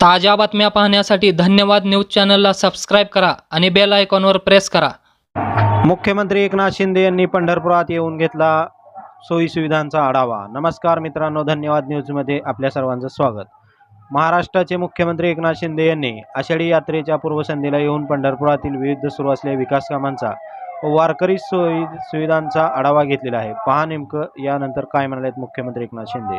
ताज्या बातम्या पाहण्यासाठी धन्यवाद न्यूज चॅनलला सबस्क्राईब करा आणि बेल आयकॉनवर प्रेस करा. मुख्यमंत्री एकनाथ शिंदे यांनी पंढरपुरात येऊन घेतला सोयीसुविधांचा आढावा. नमस्कार मित्रांनो धन्यवाद न्यूजमध्ये आपल्या सर्वांचं स्वागत. महाराष्ट्राचे मुख्यमंत्री एकनाथ शिंदे यांनी आषाढी यात्रेच्या पूर्वसंध्येला येऊन पंढरपुरातील विविध सुरू असलेल्या विकास कामांचा व वारकरी सोयी सुविधांचा आढावा घेतलेला आहे. पहा नेमकं यानंतर काय म्हणालेत मुख्यमंत्री एकनाथ शिंदे.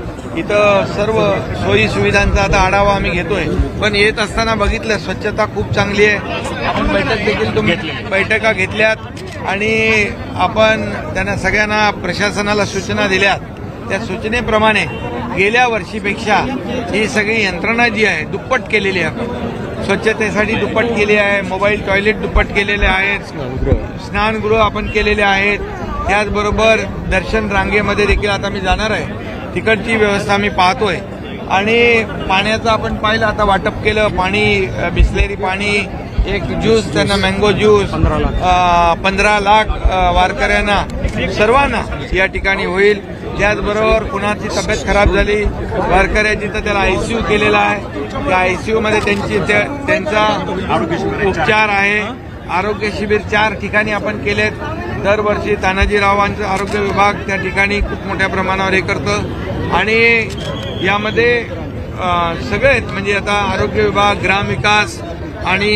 इथं सर्व सोयी सुविधांचा आता आढावा आम्ही घेतोय. पण येत असताना बघितलं स्वच्छता खूप चांगली आहे. आपण बैठक देखील तुम्ही बैठका घेतल्यात. आणि आपण त्यांना सगळ्यांना प्रशासनाला सूचना दिल्यात. त्या सूचनेप्रमाणे गेल्या वर्षीपेक्षा ही सगळी यंत्रणा जी आहे दुप्पट केलेली आहे आपण. स्वच्छतेसाठी दुप्पट केली आहे मोबाईल टॉयलेट दुप्पट केलेले आहेत स्नानगृह आपण केलेले आहेत. त्याचबरोबर दर्शन रांगेमध्ये देखील आता मी जाणार आहे. तिकडची व्यवस्था मी पाहतोय. आणि पाण्याचं आपण पाहिलं आता वाटप केलं पाणी बिसलेरी पाणी एक ज्यूस त्यांना मँगो ज्यूस पंधरा लाख. वारकऱ्यांना सर्वांना या ठिकाणी होईल. त्याचबरोबर कुणाची तब्येत खराब झाली वारकऱ्याची तर त्याला आयसीयू केलेला आहे. त्या आयसीयू मध्ये त्यांची त्या- त्यांचा उपचार आहे. आरोग्य शिबिर चार ठिकाणी आपण केलेत. दरवर्षी तानाजीरावांचं आरोग्य विभाग त्या ठिकाणी खूप मोठ्या प्रमाणावर हे करतं. आणि यामध्ये सगळेच म्हणजे आता आरोग्य विभाग ग्रामविकास आणि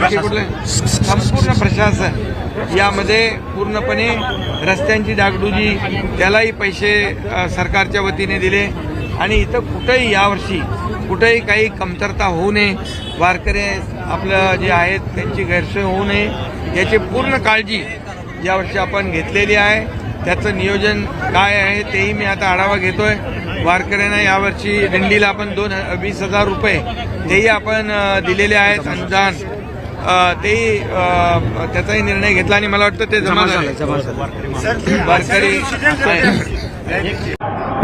कुठले? संपूर्ण प्रशासन यामध्ये पूर्णपणे रस्त्यांची डागडुजी त्यालाही पैसे सरकारच्या वतीने दिले. आणि इथं कुठंही यावर्षी कुठंही काही कमतरता होऊ नये. वारकरी आपलं जे आहेत त्यांची गैरसोय होऊ नये. याची पूर्ण काळजी यावर्षी आपण घेतलेली आहे. त्याचं नियोजन काय आहे तेही मी आता आढावा घेतोय. वारकऱ्यांना यावर्षी दिंडीला आपण दोन वीस हजार रुपये तेही आपण दिलेले आहेत. अनुदान तेही त्याचाही निर्णय घेतला आणि मला वाटतं ते जमा झाले. वारकरी.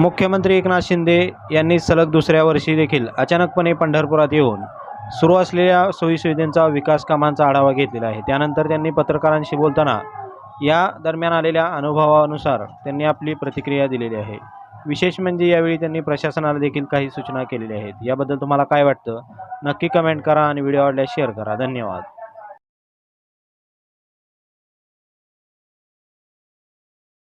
मुख्यमंत्री एकनाथ शिंदे यांनी सलग दुसऱ्या वर्षी देखील अचानकपणे पंढरपुरात येऊन सुरू असलेल्या सोयीसुविधांचा विकास कामांचा आढावा घेतलेला आहे. त्यानंतर त्यांनी पत्रकारांशी बोलताना या दरम्यान आलेल्या अनुभवानुसार त्यांनी आपली प्रतिक्रिया दिलेली आहे. विशेष म्हणजे यावेळी त्यांनी प्रशासनाला देखील काही सूचना केलेल्या आहेत. याबद्दल तुम्हाला काय वाटतं? नक्की कमेंट करा आणि व्हिडिओ आवडल्यास शेअर करा. धन्यवाद.